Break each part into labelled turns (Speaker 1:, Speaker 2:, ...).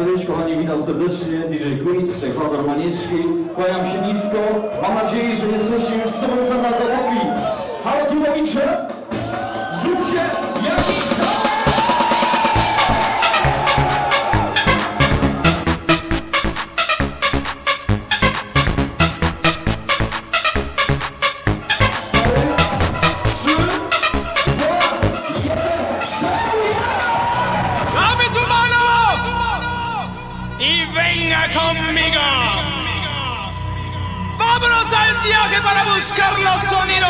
Speaker 1: Cześć kochani, witam serdecznie, DJ Quiz, Ekwador Manieczki. Kłaniam się nisko, mam nadzieję, że jesteście już
Speaker 2: z sobą zameldowi. Halo Dumowicze! para buscar los sonidos.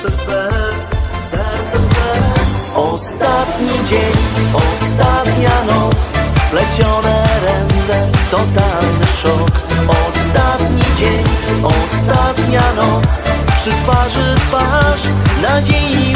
Speaker 3: serce swe, serce swe. Ostatni dzień, ostatnia noc, splecione ręce, totalny szok. Ostatni dzień, ostatnia noc, przy twarzy twarz nadziei